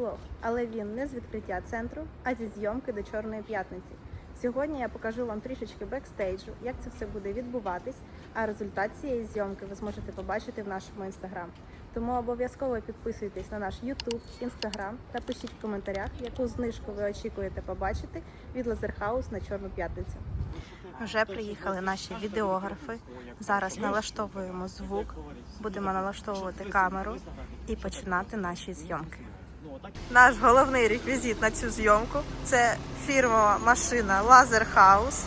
влог, але він не з відкриття центру, а зі зйомки до Чорної п'ятниці. Сьогодні я покажу вам трішечки бекстейджу, як це все буде відбуватись, а результат цієї зйомки ви зможете побачити в нашому інстаграм. Тому обов'язково підписуйтесь на наш YouTube, Instagram та пишіть в коментарях, яку знижку ви очікуєте побачити від Лазерхаус на Чорну п'ятницю. Вже приїхали наші відеографи. Зараз налаштовуємо звук, будемо налаштовувати камеру і починати наші зйомки. Наш головний реквізит на цю зйомку це фірмова машина Laser House.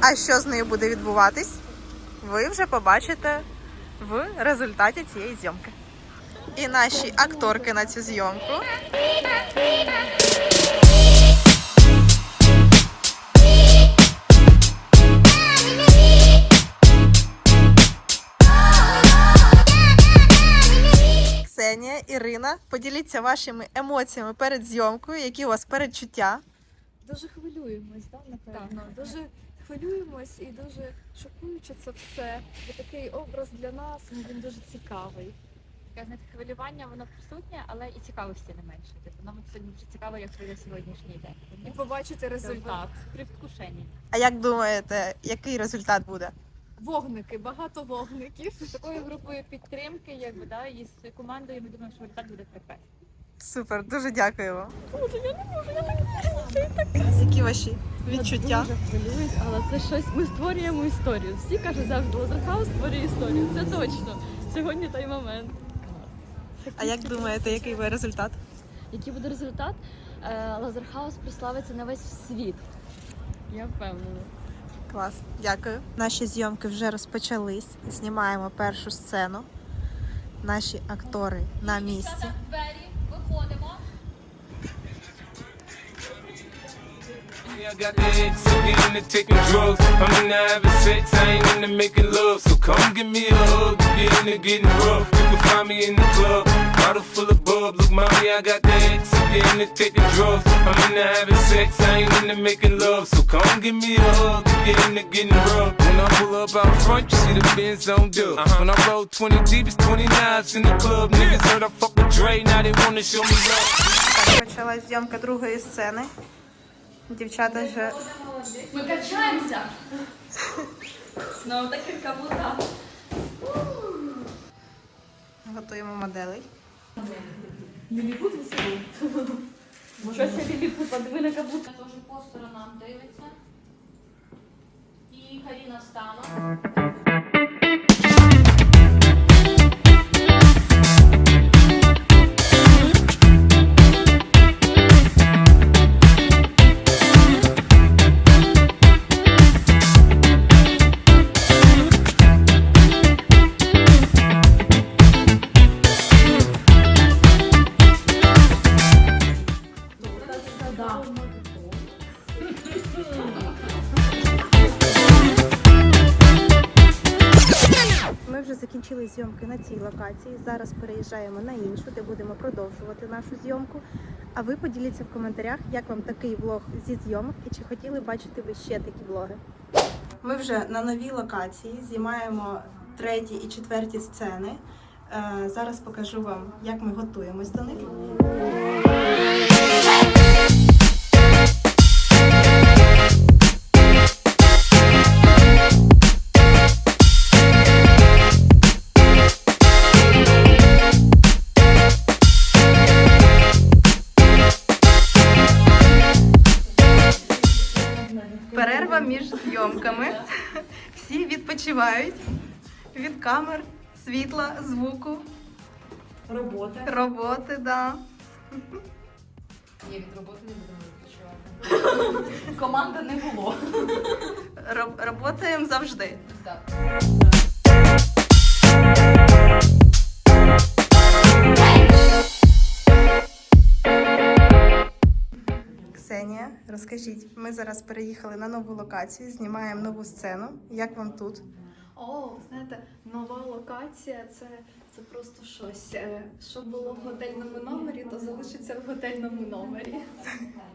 А що з нею буде відбуватись, ви вже побачите в результаті цієї зйомки. І наші акторки на цю зйомку. Ксенія, поділіться вашими емоціями перед зйомкою, які у вас передчуття. Дуже хвилюємось, да, напевно. Дуже хвилюємось і дуже шокуюче це все. Бо такий образ для нас ну, він дуже цікавий. Таке знаєте, хвилювання воно присутнє, але і цікавості не менше. Тобто нам сьогодні дуже цікаво, як пройде сьогоднішній день. І побачити результат. При вкушенні. А як думаєте, який результат буде? Вогники, багато вогників. З такою групою підтримки, якби да, і з командою, ми думаємо, що результат буде прекрасний. Супер, дуже дякуємо. Які ваші відчуття? Я дуже хвилююсь, але це щось. Ми створюємо історію. Всі кажуть завжди Лазерхаус створює історію. Це точно. Сьогодні той момент. А як думаєте, який буде результат? Який буде результат? Е, Лазерхаус прославиться на весь світ. Я впевнена. Клас, дякую. Наші зйомки вже розпочались. Знімаємо першу сцену. Наші актори на місці. Двері, виходимо. I got the hits, so get into taking drugs. I'm into having sex, I ain't into making love. So come give me a hug, get into getting rough. You can find me in the club, bottle full of bub. Look, mommy, I got the hits, so get into taking drugs. I'm into having sex, I ain't into making love. So come give me a hug, get into getting rough. When I pull up out front, you see the Benz on dub. When I roll 20 deep, it's 29s in the club. Niggas heard I fuck with Dre, now they wanna show me love. Так, почалась зйомка другої сцени. Дівчата вже Ми качаємося. Знову таки каблука. готуємо моделей. Щось я ліліпут, подиви на каблука. Теж по сторонам дивиться. І Каріна встала. Закінчили зйомки на цій локації. Зараз переїжджаємо на іншу, де будемо продовжувати нашу зйомку. А ви поділіться в коментарях, як вам такий влог зі зйомок і чи хотіли бачити ви ще такі влоги. Ми вже на новій локації знімаємо треті і четверті сцени. Е, Зараз покажу вам, як ми готуємось до них. Відпочивають від камер, світла, звуку. Роботи. Роботи, да. Ні, від роботи не будемо відпочивати. Команди не було. Роб- Роботаємо завжди. Так. Ксенія, розкажіть, ми зараз переїхали на нову локацію, знімаємо нову сцену. Як вам тут? О, знаєте, нова локація це, це просто щось. Е, Що було в готельному номері, то залишиться в готельному номері.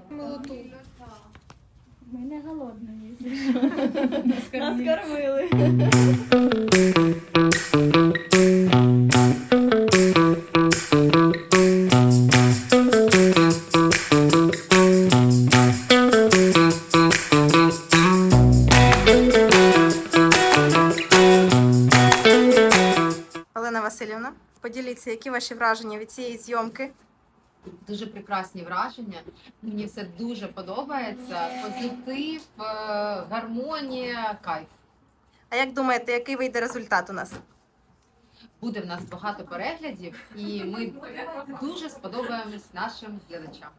Молоду. Ми не голодні. Нас кормили. Поділіться, які ваші враження від цієї зйомки? Дуже прекрасні враження. Мені все дуже подобається. Позитив, е, гармонія, кайф. А як думаєте, який вийде результат у нас? Буде в нас багато переглядів, і ми дуже сподобаємось нашим глядачам.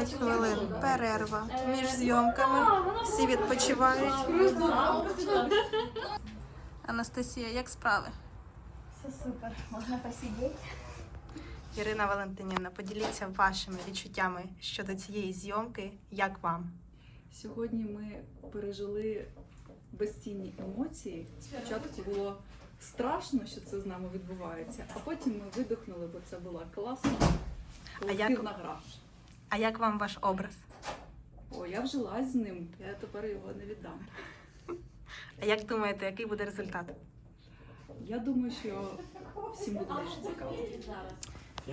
15 хвилин. Перерва між зйомками. Всі відпочивають. Анастасія, як справи? Все супер. Можна посидіти. Ірина Валентинівна, поділіться вашими відчуттями щодо цієї зйомки. Як вам? Сьогодні ми пережили безцінні емоції. Спочатку було страшно, що це з нами відбувається, а потім ми видихнули, бо це була класна колективна гра. А як вам ваш образ? О, я вжилась з ним, я тепер його не віддам. А як думаєте, який буде результат? Я думаю, що всім буде дуже цікаво.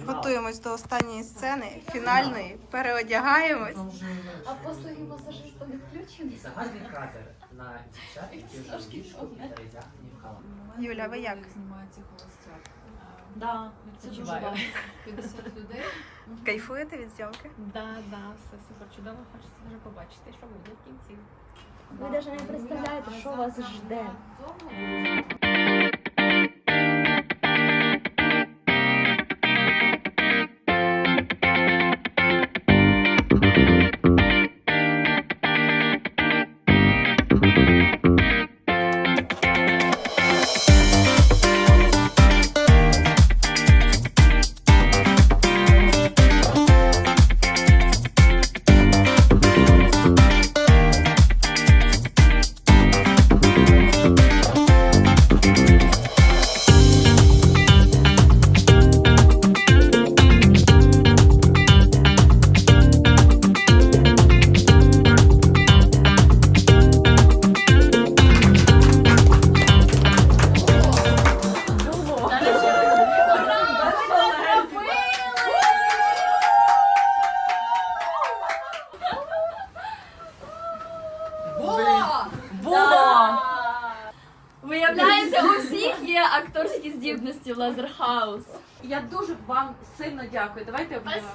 Готуємось до останньої сцени, фінальної, переодягаємось. А послуги масажиста не включені? Загальний кадр на дівчат, які вже в і в халат. Юля, ви як? Знімається холостяк. Да, це дуже багато. 50 людей. Кайфуєте від зйомки? Да, да, все супер чудово. Хочеться вже побачити, що буде в кінці. Ви навіть не представляєте, що вас жде. Лазер хаус, Я дуже вам сильно дякую. Давайте обнімемося.